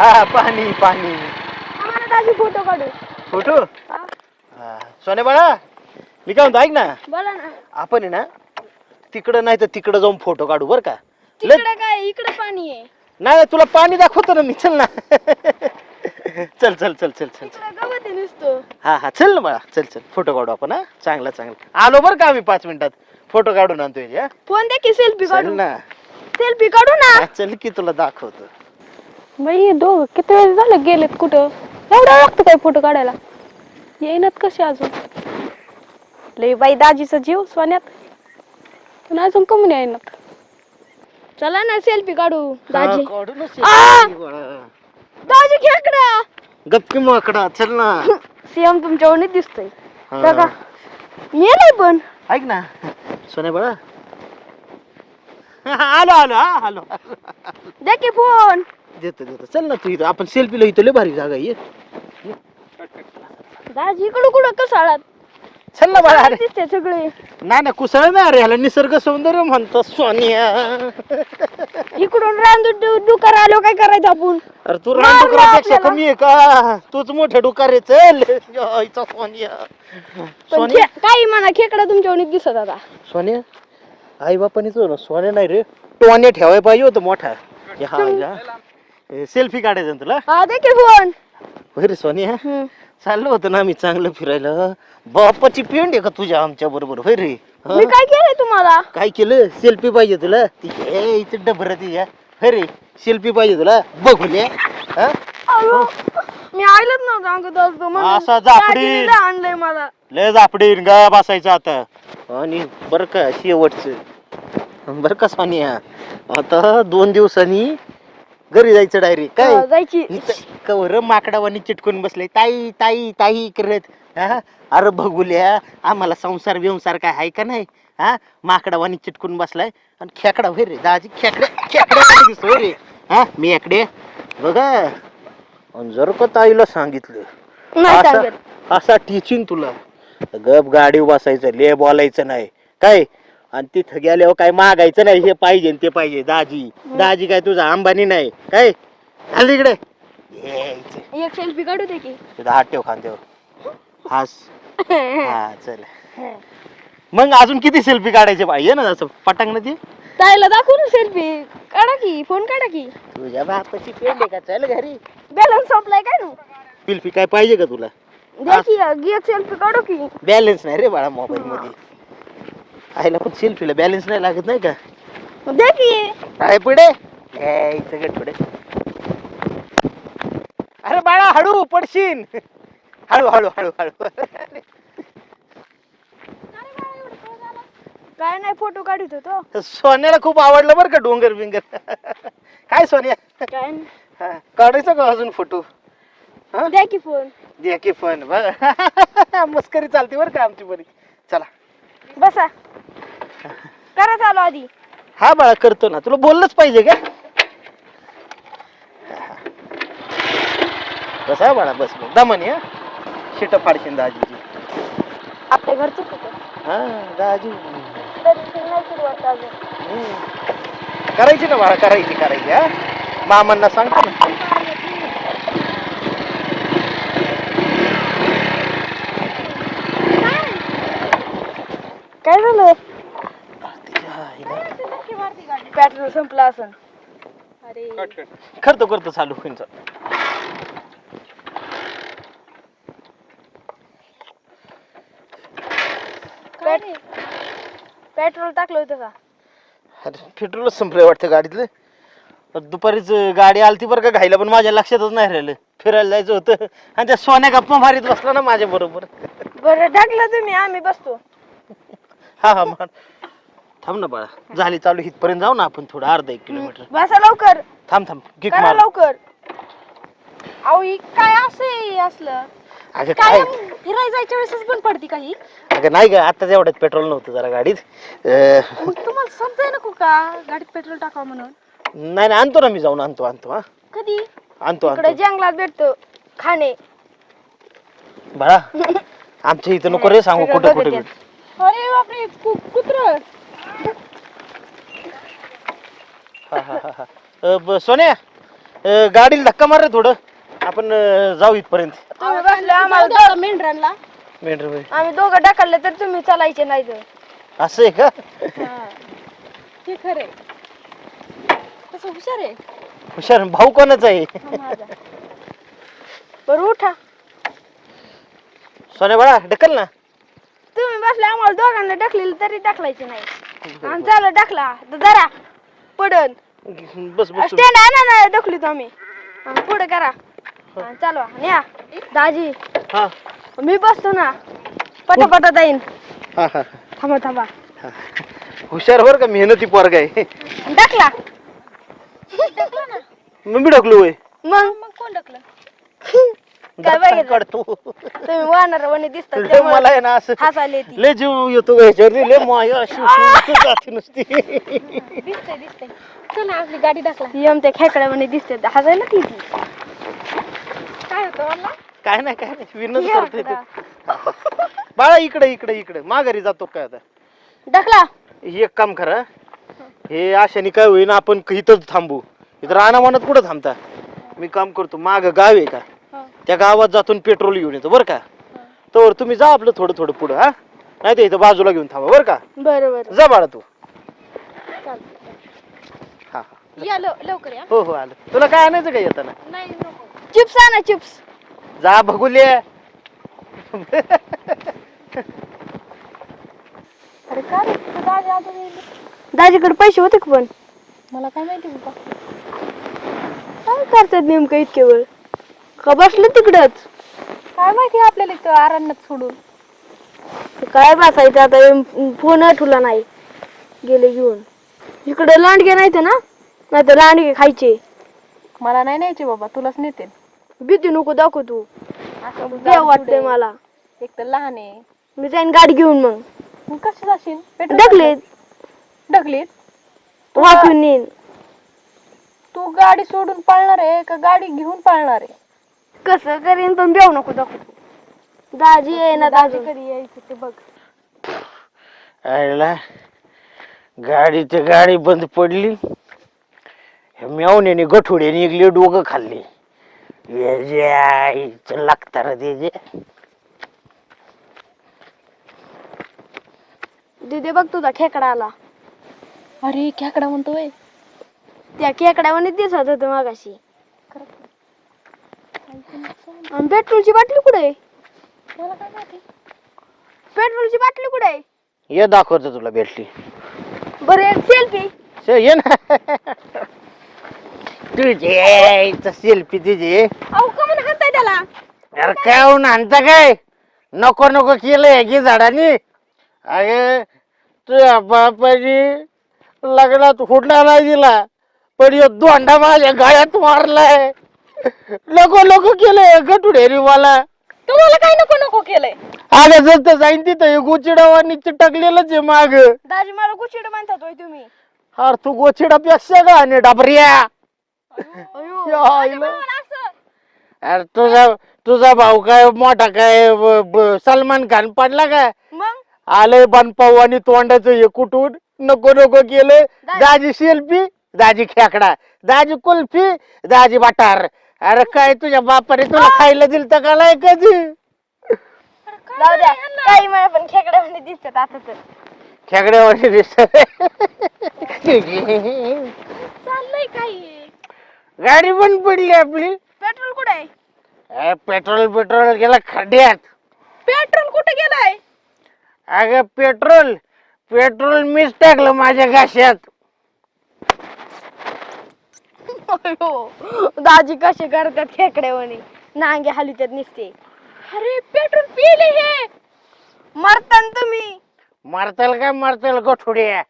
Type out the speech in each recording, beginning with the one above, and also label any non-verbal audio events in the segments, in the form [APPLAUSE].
हा पाणी पाणी. आम्हाला दाजी फोटो काढू. फोटो? हा? सोने बाळा मी काय म्हणतो ऐक ना. बोला ना. आपण आहे ना तिकडं नाही तर तिकडं जाऊन फोटो काढू बर का? लय- तिकडे काय इकडे पाणी आहे. नाही नाही, तुला पाणी दाखवतो ना मी चल ना. चल चल चल चल चल. तिकडे गवत आहे नुसतं. हा हा चल ना बाळा चल चल. फोटो काढू आपण हा? चांगला चांगला. आलो बरं का आम्ही पाच मिनिटात? फोटो काढून आणतोय हा? फोन दे की सेल्फी चल काढू ना. सेल्फी काढू ना. हा, चल की तुला दाखवतो. बाई दोघ किती वेळ झालं गेलेत कुठं? एवढा लागतं काय फोटो काढायला? येईनात कसे अजून? लय बाई दाजीचा जीव सोन्यात. पण अजून कमी येईनात. चला ना सेल्फी काढू दाजी. आ! दाजी खेकडा! गपकी माकडा चल ना. सीएम तुमच्या ओणीत दिसतोय. हा. बघा मेलाय पण. ऐक ना सोने बाळा. [LAUGHS] आलो आलो हा आलो. द्या की फोन. देतो देतो. चल ना तू इथं. आपण सेल्फीला इथं लय भारी जागा आहे. ये. दाजी इकडं कुठं कसाळात? चल ना बाळा अरे. दिसते सगळे. नाही ना कुसळ नाही अरे ह्याला निसर्ग सौंदर्य म्हणतो सोनिया. इकडून रांदून डुकर आलो काय करायचं आपण? अरे तू रानडुकरापेक्षा आपल्याला. कमी आहे का? तूच मोठे डुकार आहे चल सोनिया. पण सोनिया? खे- काही म्हणा खेकडा तुमच्या ओणीत दिसत आता. सोनिया? आई बापानीच ना सोन्या नाही रे. टोन्या ठेवाय पाहिजे होतं मोठा. हे हा. हे सेल्फी काढायचं ना तुला? हा दे की फोन होय रे सोनिया हम्म. चाललो होतं ना आम्ही चांगलं फिरायला. बापाची पेंड आहे का तुझ्या आमच्या बरोबर? होय रे? हं? मी काय केलंय तुम्हाला? काय केलं? सेल्फी पाहिजे तुला? ती ए, इथं डबर तिच्या होय रे? सेल्फी पाहिजे तुला? बघूले अयो, मी आयलच नव्हतं असतो म्हणून. असा जापडी. आणलंय मला. लय झापडे गा बसायचं आता. आणि बर का शेवटचं. बर का सोनिया आता दोन दिवसांनी घरी जायचं डायरेक्ट काय? जायची. कवर माकडावानी चिटकून बसले. ताई ताई ताई करत हा? अरे बघूल्या आम्हाला संसार बिंसार काय आहे का नाही? हा? माकडावानी चिटकून बसलाय. आणि खेकडा होय रे दाजी खेकडे खेकडे रे. हा? मी इकडे. बघा. आणि जर का ताईला सांगितलं. नाही असा सांगत. असा टीचिंग तुला. गप गाडी बसायचं ले बोलायचं नाही. काय? आणि तिथं गेल्यावर काय मागायचं नाही हे पाहिजे आणि ते पाहिजे. दाजी दाजी काय तुझा अंबानी नाही. काय? आली इकडे. यायचं. एक सेल्फी काढू दे की. तुझा हात ठेव खांद्यावर. हास. [LAUGHS] हा चल. मग अजून किती सेल्फी काढायचे पाहिजे ना असं पटांग ते. ताईला दाखवू ना सेल्फी. काढा की फोन काढा की. तुझ्या बापाची पेंड आहे का? चल घरी. बॅलन्स संपलाय काय नु? सेल्फी काय पाहिजे का तुला? दे की एक सेल्फी काढू की. बॅलन्स नाही रे बाळा मोबाईल मध्ये. आईला पण सेल्फीला बॅलन्स नाही लागत नाही का? दे की. काय पुढे? ए, इथं गट पुढे. अरे बाळा हळू पडशीन हळू हळू हळू हळू. काय नाही फोटो काढत होतो. सोन्याला खूप आवडलं बरं का डोंगर बिंगर. काय सोन्या? काय नाही. हा, काढायचं का अजून फोटो? हा? द्या की फोन. द्या की पण बघ [LAUGHS] मस्करी चालते बरं का आमची बरी. चला. बसा. करा चालू आधी. हा बाळा करतो ना. तुला बोललंच पाहिजे का? बस हा बाळा बस बस. दमन हा. शिट फाडशीन दाजीची. आपल्या घरचं होतं हा दाजी. तरी ते नाही सुरुवात अजून. हम्म. करायची ना बाळा करायची करायची हा. मामांना सांगतो ना. काय झालं तिच्या पेट्रोल संपला असन. अरे. करतो करतो चालू. काय रे पेट्रोल टाकलं होतं का? अरे पेट्रोलच संपलंय वाटतं गाडीतलं. दुपारीच गाडी आलती बरं का घायला पण माझ्या लक्षातच नाही राहिलं. फिरायला जायचं होतं. आणि त्या सोन्या गप्पा मारीत बसला ना माझ्या बरोबर. बरं टाकलं तुम्ही आम्ही बसतो. हा हा मान थांब ना बाळा. झाली चालू इथपर्यंत जाऊ ना आपण थोडं अर्धा एक किलोमीटर. बसा लवकर. थांब थांब. किक करा मार. लवकर. अहो ही काय असं असलं? अगं काय काय? फिरायला जायच्या वेळेसच पण पडती काही अगं नाही ग आताच एवढ्यात पेट्रोल नव्हतं जरा गाडीत. अं, मग तुम्हाला समजाय नको का गाडीत पेट्रोल टाकावं म्हणून? नाही नाही आणतो ना मी जाऊन आणतो आणतो हा. कधी? आणतो इकडे आणतो जंगलात भेटतो खाणे. बाळा [LAUGHS] आमच्या इथं नको रे सांगू कुठे कुठे भेट अरे बापरे कुत्र. हा, हा, हा, हा. अ, ब- सोन्या अं, गाडीला धक्का मार रे थोडं. आपण अं, जाऊ इथपर्यंत. तुम्ही बसले आम्हाला मेंढरांना. मेंढर. आम्ही दोघं ढकलले तर तुम्ही चालायचे नाही तर. असं आहे का? ते खरे तसं हुशार आहे. हुशार भाऊ कोणाचा आहे? बरं उठा. सोन्या बाळा ढकल ना. तुम्ही बसले आम्हाला दोघांना ढकलेलं तरी ढकलायचे नाही. आणि झालं ढकला तर जरा पडन. बस बस स्टँड आणा ना ढकलीतो आम्ही. आणि पुढे करा. आणि चालवा. आणि या. दाजी. हा. मी बसतो ना. पटापटा जाईन. हा हा थांबा थांबा. हा. हुशार बर का मेहनती पोरग आहे. ढकला. मग मी ढकलो होय. मग? मग कोण ढकलं? [LAUGHS] काय बघितलं? काढतो. तुम्ही वाहणार वणी दिसतात लय त्यामुळे मला आहे ना असं हसायला ती लय जीव येतो ग लय माया शिव शिव इथं जाते नुसती. दिसतंय दिसतंय. चला आपली गाडी ढकला. यम त्या खेकड्यामध्ये दिसते हसायला ती ती. काय होतं मला? काय नाही काय नाही विनोद करतोय तू. बाळा इकडे इकडे इकडे. माघारी जातो काय आता? ढकला. हे एक काम करा. हे अशाने काय होईना आपण इथंच थांबू. इथं रानामानात कुठं थांबता? मी काम करतो. माग गाव आहे का? त्या गावात जातून पेट्रोल घेऊन येतो बरं का? तर तुम्ही जा आपलं थोडं थोडं पुढं हा? नाही तर इथं बाजूला घेऊन थांबा बरं का? बरं बरं. जा बाळा तू. हा या लवकर या. हो हो आलं. तुला काय आणायचं का येताना? नाही नको. चिप्स आणा चिप्स. जा बघूले अरे का रे तुझं दाजी अजून येईल दाजीकडे पैसे होते का पण? मला काय माहिती बाबा. काय करतात नेमकं इतके वेळ? का बसले तिकडच? काय माहिती आपल्याला इथं आरण्यात सोडून. काय बसायचं आता? फोन आठवला नाही. गेले घेऊन. इकडे लांडगे नाही ना? नाही तर लांडगे खायचे. मला नाही न्यायचे बाबा तुलाच नेते. भीती नको दाखव तू. देव वाटतंय मला. एक तर लहान आहे. मी जाईन गाडी घेऊन मग. मग कसं जाशील? पेट्रोल ढकले ढकलीत? वाचून येईन तू गाडी सोडून पळणार आहे का गाडी घेऊन पळणार आहे? कसं करीन पण बेव नको दाखव. तू दाजी आहे ना दाजी. कधी यायचं ते बघ. आयला गाडीची गाडी बंद पडली. मेवण्याने गठुड्याने एक डोकं खाल्ली. लागता रे त्याचे दिदे बघ तुझा खेकडा आला. अरे खेकडा म्हणतोय? त्या खेकड्यावर दिसत होत मागाशी. आणि पेट्रोलची बाटली कुठे आहे? मला काय माहिती? पेट्रोलची बाटली कुठे आहे? ये दाखवतो तुला भेटली. बरं एक सेल्फी से ये ना. तुझे सेल्फी तुझे अहो त्याला? अरे काय होऊन आणता काय? नको नको केलंय की झाडानी. अगे तुझ्या बापाची लग्नात हुडला नाही दिला पण यो दोंडा माझ्या गाळ्यात मारलाय. नको नको केलंय गटुडेरी मला तुम्हाला काय नको नको केलंय? अगं जर जाईन तिथं गोचिडावानी चिटकलेलंच आहे माग. दाजी मला गुचिड म्हणतात होय तुम्ही. अरे तू गोचिडापेक्षा का आणि डाबरिया अयो, या दाजी आईला. मला असं. अरे तुझा तुझा भाऊ काय मोठा काय ब- ब- सलमान खान पडला काय? मग? आलंय बनपाऊ आणि तोंडाचं हे कुठून? नको नको केलं दाजी सेल्फी दाजी खेकडा दाजी कुल्फी दाजी बटार. अरे काय तुझ्या बापाने तुला खायला दिल तर कालाय कधी? जाऊ द्या. काही मला पण खेकड्यामध्ये दिसतात आता तर. दिसत चाललंय काही. गाडी पण पडली आपली. पेट्रोल कुठे आहे? अरे पेट्रोल पेट्रोल गेला खड्ड्यात. पेट्रोल कुठे गेलाय? अगं पेट्रोल पेट्रोल मीच टाकलं माझ्या घाशात. अयो, दाजी कसे करतात खेकड्यावानी. नांगे हलित्यात निसते. अरे पेट्रोल पिले हे. मरतान तुम्ही. मारताल काय मारताल गोठुड्या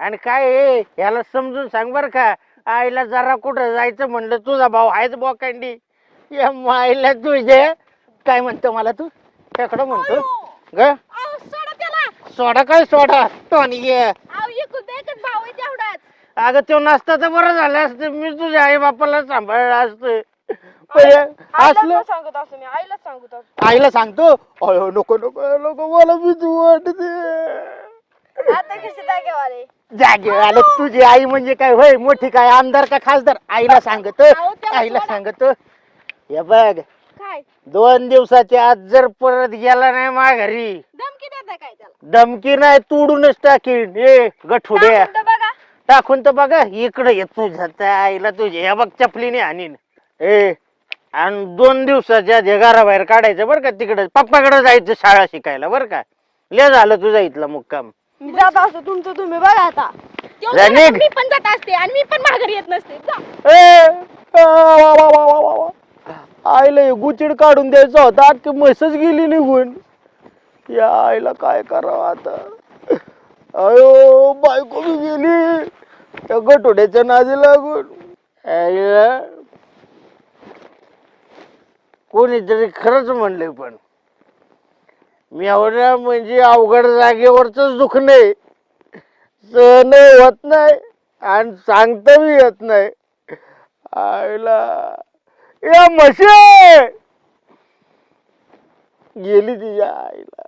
आणि काय याला समजून सांग बर का. आईला जरा कुठं जायचं म्हणलं तुझा भाऊ आहेच बोकांडी. या माईला तुझे. काय म्हणतो मला तू? खेकडं म्हणतो. ग? अहो, सोडा त्याला. सोडा काय सोडा? टोनी घे अहो एकुलता एकच भाऊ आहे तेवढाच अगं तो नसता तर बरं झालं असतं. मी तुझ्या आई बापाला सांभाळलं असतं. पण हे असलं सांगत मी. आईलाच सांगत असतो. आईला सांगतो? अयो नको नको नको मला वाटते. आता कसे जागेवाले. जागे आलं तुझी आई म्हणजे काय? होय मोठी काय? आमदार का खासदार? आईला सांगत. अहो, त्याला आईला सोडा. सांगत. हे बघ. काय? दोन दिवसाच्या आत जर परत गेला नाही माघारी. धमकी देता काय त्याला? धमकी नाही तोडूनच टाकीन. ए गठुड्या. टाकून तर बघा इकडे येत तुझ्या आईला तुझ्या हे बघ चपलीने आणीन. ए आणि दोन दिवसाच्या हे घराबाहेर काढायचं बरं का तिकडे पप्पाकडे जायचं शाळा शिकायला बरं का. ले झालं तुझा इथला मुक्काम. मी जात असतो तुमचं तुम्ही बघा आता. तेव्हा जा तुला निघ. मी पण जात असते आणि मी पण माघारी येत नसते. जा. ए, आ, वा, वा, वा, वा, वा, वा. आईला हे गुचिड काढून द्यायचा होता अख्खी म्हसच गेली निघून. या आईला काय करावं आता? अयो बायको बी गेली. त्या गटोड्याच्या नादी लागून. आईला कोणीतरी खरंच म्हणले पण. मी एवढ्या म्हणजे अवघड जागेवरच दुखणे नाही. सहन होत नाही आणि सांगता बी येत नाही. आईला या म्हशी! गेली तिच्या आईला.